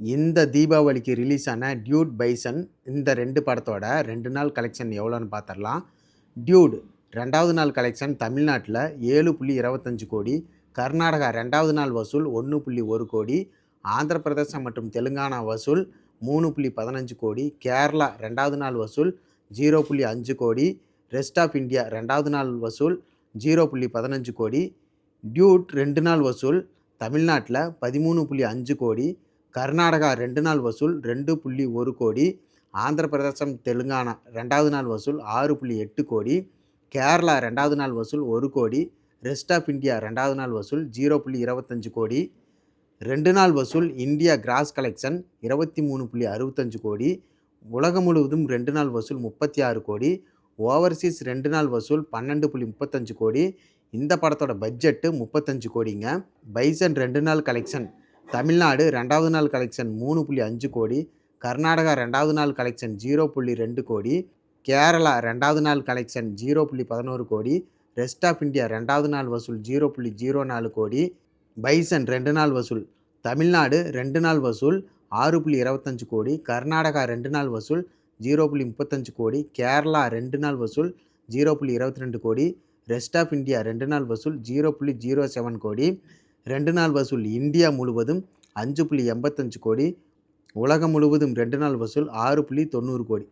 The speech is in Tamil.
இந்த தீபாவளிக்கு ரிலீஸ் ஆன டியூட் பைசன் இந்த ரெண்டு படத்தோட ரெண்டு நாள் கலெக்ஷன் எவ்வளோன்னு பார்த்துடலாம் டியூட் ரெண்டாவது நாள் கலெக்ஷன் தமிழ்நாட்டில் ஏழு புள்ளி இருபத்தஞ்சு கோடி கர்நாடகா ரெண்டாவது நாள் வசூல் ஒன்று புள்ளி ஒரு கோடி ஆந்திர பிரதேசம் மற்றும் தெலுங்கானா வசூல் மூணு புள்ளி பதினஞ்சு கோடி கேரளா ரெண்டாவது நாள் வசூல் ஜீரோ புள்ளி அஞ்சு கோடி ரெஸ்ட் ஆஃப் இந்தியா ரெண்டாவது நாள் வசூல் ஜீரோ புள்ளி பதினஞ்சு கோடி டியூட் ரெண்டு நாள் வசூல் தமிழ்நாட்டில் பதிமூணு புள்ளி அஞ்சு கோடி கர்நாடகா ரெண்டு நாள் வசூல் ரெண்டு புள்ளி ஒரு கோடி ஆந்திர பிரதேசம் தெலுங்கானா ரெண்டாவது நாள் வசூல் ஆறு புள்ளி எட்டு கோடி கேரளா ரெண்டாவது நாள் வசூல் ஒரு கோடி ரெஸ்ட் ஆஃப் இந்தியா ரெண்டாவது நாள் வசூல் ஜீரோ புள்ளி இருபத்தஞ்சு கோடி ரெண்டு நாள் வசூல் இந்தியா கிராஸ் கலெக்ஷன் இருபத்தி மூணு புள்ளி அறுபத்தஞ்சு கோடி உலகம் முழுவதும் ரெண்டு நாள் வசூல் முப்பத்தி ஆறு கோடி ஓவர்சீஸ் ரெண்டு நாள் வசூல் பன்னெண்டு புள்ளி முப்பத்தஞ்சு கோடி இந்த படத்தோட பட்ஜெட்டு முப்பத்தஞ்சு கோடிங்க. பைசன் ரெண்டு நாள் கலெக்ஷன் தமிழ்நாடு ரெண்டாவது நாள் கலெக்ஷன் மூணு புள்ளி அஞ்சு கோடி கர்நாடகா ரெண்டாவது நாள் கலெக்ஷன் ஜீரோ புள்ளி ரெண்டு கோடி கேரளா ரெண்டாவது நாள் கலெக்ஷன் ஜீரோ புள்ளி பதினோரு கோடி ரெஸ்ட் ஆஃப் இந்தியா ரெண்டாவது நாள் வசூல் ஜீரோ புள்ளி ஜீரோ நாலு கோடி பைசன் ரெண்டு நாள் வசூல் தமிழ்நாடு ரெண்டு நாள் வசூல் ஆறு புள்ளி இருபத்தஞ்சு கோடி கர்நாடகா ரெண்டு நாள் வசூல் ஜீரோ புள்ளி முப்பத்தஞ்சு கோடி கேரளா ரெண்டு நாள் வசூல் ஜீரோ புள்ளி இருபத்தி ரெண்டு கோடி ரெஸ்ட் ஆஃப் இந்தியா ரெண்டு நாள் வசூல் ஜீரோ புள்ளி ஜீரோ செவன் கோடி ரெண்டு நாள் வசூல் இந்தியா முழுவதும் அஞ்சு புள்ளி எண்பத்தஞ்சு கோடி உலகம் முழுவதும் ரெண்டு நாள் வசூல் ஆறு புள்ளி தொண்ணூறு கோடி.